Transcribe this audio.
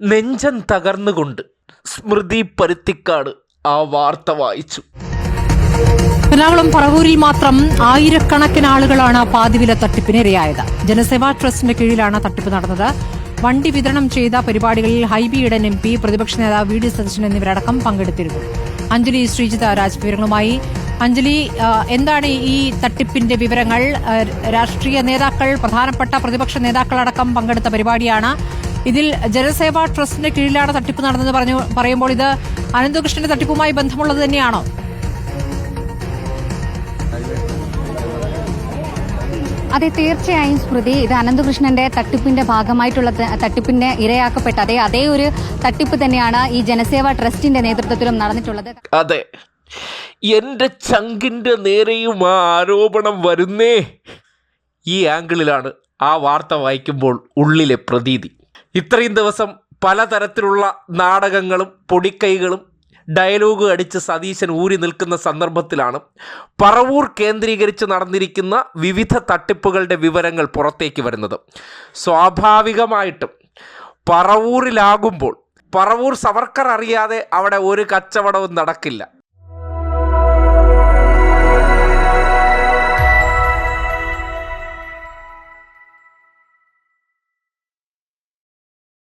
നെഞ്ചൻ തകർന്നുകൊണ്ട് സ്മൃതി പരുത്തിക്കാട് ആ വാർത്ത വായിച്ചു. എറണാകുളം പറവൂരിൽ മാത്രം ആയിരക്കണക്കിന് ആളുകളാണ് പാതിവില തട്ടിപ്പിന് ഇരയായത്. ജനസേവാ ട്രസ്റ്റിന്റെ കീഴിലാണ് തട്ടിപ്പ് നടന്നത്. വണ്ടി വിതരണം ചെയ്ത പരിപാടികളിൽ ഹൈബി എം പി പ്രതിപക്ഷ നേതാവ് വി ഡി സതീശൻ എന്നിവരടക്കം പങ്കെടുത്തിരുന്നു. അഞ്ജലി ശ്രീജിത രാജ് വിവരങ്ങളുമായി. അഞ്ജലി എന്താണ് ഈ തട്ടിപ്പിന്റെ വിവരങ്ങൾ? രാഷ്ട്രീയ നേതാക്കൾ പ്രധാനപ്പെട്ട പ്രതിപക്ഷ നേതാക്കളടക്കം പങ്കെടുത്ത പരിപാടിയാണ്. ഇതിൽ ജനസേവാ ട്രസ്റ്റിന്റെ കീഴിലാണ് തട്ടിപ്പ് നടന്നത് പറഞ്ഞു പറയുമ്പോൾ ഇത് അനന്തകൃഷ്ണന്റെ തട്ടിപ്പുമായി ബന്ധമുള്ളത് തന്നെയാണോ? അതെ തീർച്ചയായും സ്മൃതി. ഇത് അനന്തകൃഷ്ണന്റെ തട്ടിപ്പിന്റെ ഭാഗമായിട്ടുള്ള തട്ടിപ്പിന് തട്ടിപ്പിന്റെ ഇരയാക്കപ്പെട്ട അതെ അതേ ഒരു തട്ടിപ്പ് തന്നെയാണ് ഈ ജനസേവാ ട്രസ്റ്റിന്റെ നേതൃത്വത്തിലും നടന്നിട്ടുള്ളത്. അതെ. എന്റെ ചങ്കിന്റെ നേരെയും ആ ആരോപണം വരുന്നേ ഈ ആംഗിളിലാണ് ആ വാർത്ത വായിക്കുമ്പോൾ ഉള്ളിലെ പ്രതീതി. ഇത്രയും ദിവസം പലതരത്തിലുള്ള നാടകങ്ങളും പൊടിക്കൈകളും ഡയലോഗ് അടിച്ച് സതീശൻ ഊരി നിൽക്കുന്ന സന്ദർഭത്തിലാണ് പറവൂർ കേന്ദ്രീകരിച്ച് നടന്നിരിക്കുന്ന വിവിധ തട്ടിപ്പുകളുടെ വിവരങ്ങൾ പുറത്തേക്ക് വരുന്നത്. സ്വാഭാവികമായിട്ടും പറവൂരിലാകുമ്പോൾ പറവൂർ സവർക്കർ അറിയാതെ അവിടെ ഒരു കച്ചവടവും നടക്കില്ല.